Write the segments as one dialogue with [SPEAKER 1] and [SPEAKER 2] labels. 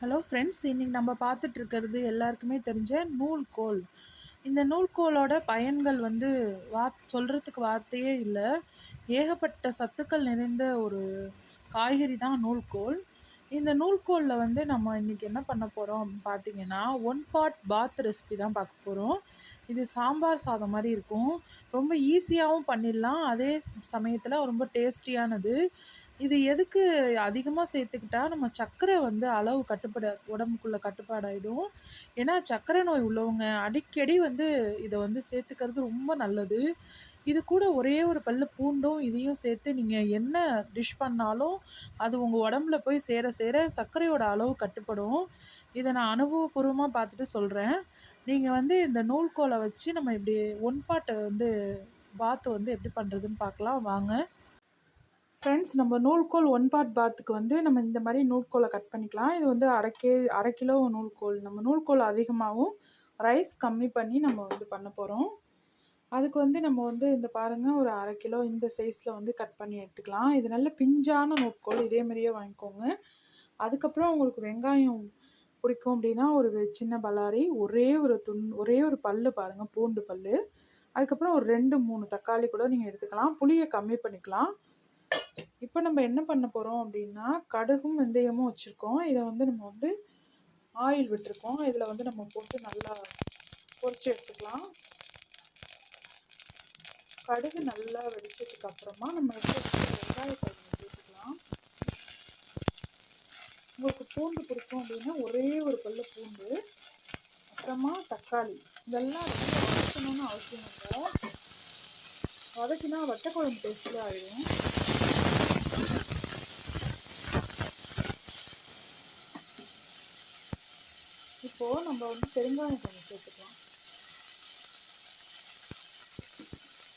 [SPEAKER 1] Hello friends இன்றைக்கி நம்ம பார்த்துட்டு இருக்கிறது எல்லாருக்குமே தெரிஞ்ச நூல்கோல். இந்த நூல்கோலோட பயன்கள் வந்து வா சொல்கிறதுக்கு வார்த்தையே இல்லை. ஏகப்பட்ட சத்துக்கள் நிறைந்த ஒரு காய்கறி தான் நூல்கோல். இந்த நூல்கோலில் வந்து நம்ம இன்றைக்கி என்ன பண்ண போகிறோம் பார்த்தீங்கன்னா ஒன் பாட் பாத் ரெசிபி தான் பார்க்க போகிறோம் இது சாம்பார் சாதம் மாதிரி இருக்கும். ரொம்ப ஈஸியாகவும் பண்ணிடலாம். அதே சமயத்தில் ரொம்ப டேஸ்டியானது இது எதுக்கு அதிகமாக சேர்த்துக்கிட்டா நம்ம சர்க்கரை வந்து அளவு கட்டுப்பட உடம்புக்குள்ளே கட்டுப்பாடாயிடும். ஏன்னா சர்க்கரை நோய் உள்ளவங்க அடிக்கடி வந்து இதை வந்து சேர்த்துக்கிறது ரொம்ப நல்லது. இது கூட ஒரே ஒரு பல்லு பூண்டும் இதையும் சேர்த்து நீங்கள் என்ன டிஷ் பண்ணாலும் அது உங்கள் உடம்புல போய் சேர சேர சர்க்கரையோட அளவு கட்டுப்படும். இதை நான் அனுபவபூர்வமாக பார்த்துட்டு சொல்கிறேன் நீங்கள் வந்து இந்த நூல்கோலை வச்சு நம்ம இப்படி ஒன்பாட்டை வந்து பாத்து வந்து எப்படி பண்ணுறதுன்னு பார்க்கலாம். வாங்க. ஃப்ரெண்ட்ஸ் நம்ம நூல்கோல் ஒன் பார்ட் பாத்துக்கு வந்து நம்ம இந்த மாதிரி நூல்கோலை கட் பண்ணிக்கலாம். இது வந்து அரை கே அரை கிலோ நூல்கோல். நம்ம நூல்கோல் அதிகமாகவும் ரைஸ் கம்மி பண்ணி நம்ம வந்து பண்ண போகிறோம் அதுக்கு வந்து நம்ம வந்து இந்த பாருங்கள் ஒரு அரை கிலோ இந்த சைஸில் வந்து கட் பண்ணி எடுத்துக்கலாம். இது நல்ல பிஞ்சான நூல்கோல். இதே மாதிரியே வாங்கிக்கோங்க. அதுக்கப்புறம் உங்களுக்கு வெங்காயம் பிடிக்கும் அப்படின்னா ஒரு சின்ன பல்லாரி ஒரே ஒரு துண் ஒரே ஒரு பல் பாருங்கள் பூண்டு பல் அதுக்கப்புறம் ஒரு ரெண்டு மூணு தக்காளி கூட நீங்கள் எடுத்துக்கலாம். புளியை கம்மி பண்ணிக்கலாம். இப்போ நம்ம என்ன பண்ண போகிறோம் அப்படின்னா கடுகும் வெந்தயமும் வச்சுருக்கோம். இதை வந்து நம்ம வந்து ஆயில் விட்டுருக்கோம். இதில் வந்து நம்ம போட்டு நல்லா பொரிச்சு எடுத்துக்கலாம். கடுகு நல்லா வெடிச்சதுக்கு அப்புறமா நம்ம வெங்காயத்தை சேர்த்துக்கலாம். உங்களுக்கு பூண்டு பிடிக்கும் அப்படின்னா ஒரே ஒரு பல்லு பூண்டு அப்புறமா தக்காளி. இதெல்லாம் வதக்கணும்னு அவசியம் இல்லை. வதக்கினா வட்டக்குழம்பு டேஸ்ட்டாக டேஸ்ட்டில் ஆகிடும் இப்போது நம்ம வந்து பெருங்காயம் கொஞ்சம் சேர்த்துக்கலாம்.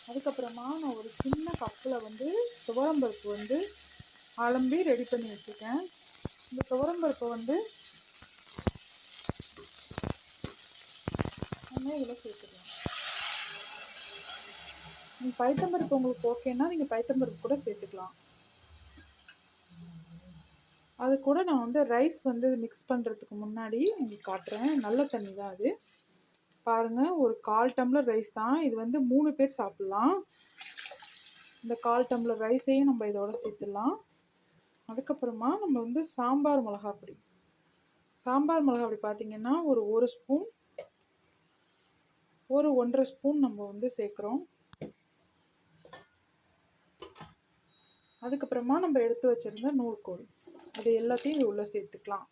[SPEAKER 1] அதுக்கப்புறமா நான் ஒரு சின்ன கப்பில் வந்து துவரம்பருப்பு வந்து அலம்பி ரெடி பண்ணி வச்சுருக்கேன் இந்த துவரம்பருப்பை வந்து நம்ம இதில் சேர்த்துக்கலாம். நீங்கள் பைத்தம்பருப்பு உங்களுக்கு ஓகேன்னா நீங்கள் பைத்தம்பருப்பு கூட சேர்த்துக்கலாம். அது கூட நான் வந்து ரைஸ் வந்து மிக்ஸ் பண்ணுறதுக்கு முன்னாடி உங்களுக்கு காட்டுறேன். நல்ல தண்ணி தான் அது. பாருங்கள் ஒரு கால் டம்ளர் ரைஸ் தான். இது வந்து மூணு பேர் சாப்பிட்லாம். இந்த கால் டம்ளர் ரைஸையும் நம்ம இதோட சேர்த்துடலாம். அதுக்கப்புறமா நம்ம வந்து சாம்பார் மிளகா பொடி சாம்பார் மிளகா பொடி பார்த்திங்கன்னா ஒரு ஒரு ஸ்பூன் ஒரு ஒன்றரை ஸ்பூன் நம்ம வந்து சேர்க்குறோம். அதுக்கப்புறமா நம்ம எடுத்து வச்சுருந்த நூல்கோல். அது எல்லாத்தையும் இது உள்ளே சேர்த்துக்கலாம்.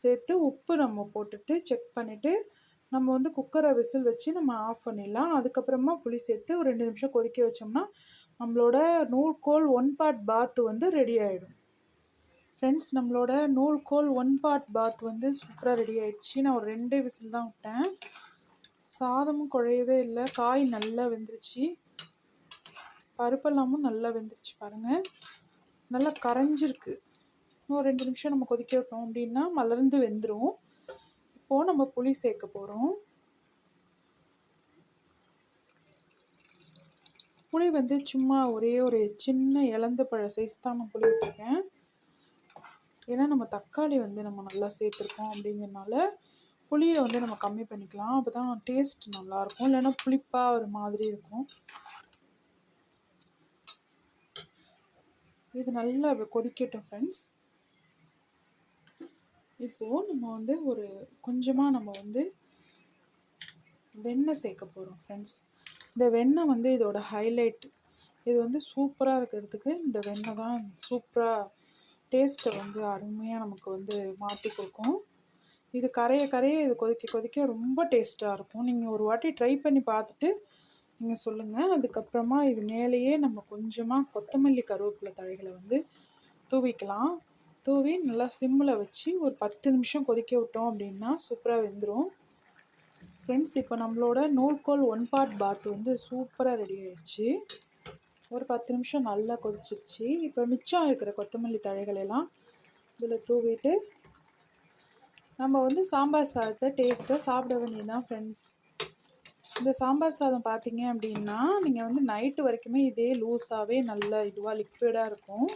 [SPEAKER 1] சேர்த்து உப்பு நம்ம போட்டுட்டு செக் பண்ணிவிட்டு நம்ம வந்து குக்கரை விசில் வச்சு நம்ம ஆஃப் பண்ணிடலாம். அதுக்கப்புறமா புளி சேர்த்து ஒரு ரெண்டு நிமிஷம் கொதிக்க வச்சோம்னா நம்மளோட நூல்கோல் ஒன் பார்ட் பாத் வந்து ரெடி ஆகிடும் ஃப்ரெண்ட்ஸ் நம்மளோட நூல்கோல் ஒன் பார்ட் பாத் வந்து சூப்பராக ரெடி ஆகிடுச்சு நான் ஒரு ரெண்டு விசில் தான் விட்டேன். சாதமும் குழையவே இல்லை. காய் நல்லா வெந்துருச்சு. பருப்பெல்லாமும் நல்லா வெந்துருச்சு பாருங்கள் நல்லா கரைஞ்சிருக்கு. இன்னும் ரெண்டு நிமிஷம் நம்ம கொதிக்க வைப்போம் அப்படின்னா மலர்ந்து வெந்துடும் இப்போது நம்ம புளி சேர்க்க போகிறோம் புளி வந்து சும்மா ஒரே ஒரு சின்ன இழந்த பழ சைஸ் தான் நான் புளி விட்டுருக்கேன். ஏன்னா நம்ம தக்காளி வந்து நம்ம நல்லா சேர்த்துருக்கோம் அப்படிங்கிறனால புளியை வந்து நம்ம கம்மி பண்ணிக்கலாம். அப்போ தான் டேஸ்ட் நல்லாயிருக்கும். இல்லைன்னா புளிப்பாக ஒரு மாதிரி இருக்கும். இது நல்லா கொதிக்கட்டும் ஃப்ரெண்ட்ஸ் இப்போது நம்ம வந்து ஒரு கொஞ்சமாக நம்ம வந்து வெண்ணெய் சேர்க்க போகிறோம் ஃப்ரெண்ட்ஸ் இந்த வெண்ணெய் வந்து இதோட ஹைலைட் இது வந்து சூப்பராக இருக்கிறதுக்கு இந்த வெண்ணெய் தான் சூப்பராக டேஸ்ட்டை வந்து அருமையாக நமக்கு வந்து மாற்றி கொடுக்கும். இது கரைய கரைய இது கொதிக்க கொதிக்க ரொம்ப டேஸ்ட்டாக இருக்கும். நீங்கள் ஒரு வாட்டி ட்ரை பண்ணி பார்த்துட்டு நீங்கள் சொல்லுங்கள் அதுக்கப்புறமா இது மேலேயே நம்ம கொஞ்சமாக கொத்தமல்லி கருவேப்பிலை தழைகளை வந்து தூவிக்கலாம். தூவி நல்லா சிம்மில் வச்சு ஒரு பத்து நிமிஷம் கொதிக்க விட்டோம் அப்படின்னா சூப்பராக வெந்துடும் ஃப்ரெண்ட்ஸ் இப்போ நம்மளோட நூல்கோல் ஒன் பார்ட் பாத் வந்து சூப்பராக ரெடி ஆகிடுச்சு ஒரு பத்து நிமிஷம் நல்லா கொதிச்சிருச்சு. இப்போ மிச்சம் இருக்கிற கொத்தமல்லி தழைகளெல்லாம் இதில் தூவிட்டு நம்ம வந்து சாம்பார் சாதத்தை டேஸ்ட்டாக சாப்பிட வேண்டியதுதான் ஃப்ரெண்ட்ஸ் இந்த சாம்பார் சாதம் பார்த்தீங்க அப்படின்னா நீங்கள் வந்து நைட்டு வரைக்குமே இதே லூஸாகவே நல்ல இதுவாக லிக்விடாக இருக்கும்.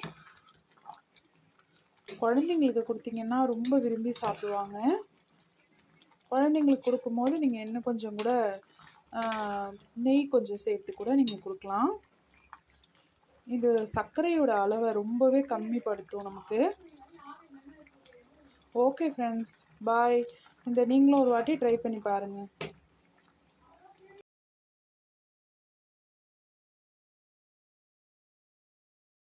[SPEAKER 1] குழந்தைங்களுக்கு கொடுத்தீங்கன்னா ரொம்ப விரும்பி சாப்பிடுவாங்க. குழந்தைங்களுக்கு கொடுக்கும்போது நீங்கள் இன்னும் கொஞ்சம் கூட நெய் கொஞ்சம் சேர்த்து கூட நீங்கள் கொடுக்கலாம். இது சர்க்கரையோட அளவை ரொம்பவே கம்மிப்படுத்தும் நமக்கு. Okay friends bye. இந்த நீங்களும் ஒரு வாட்டி ட்ரை பண்ணி பாருங்கள்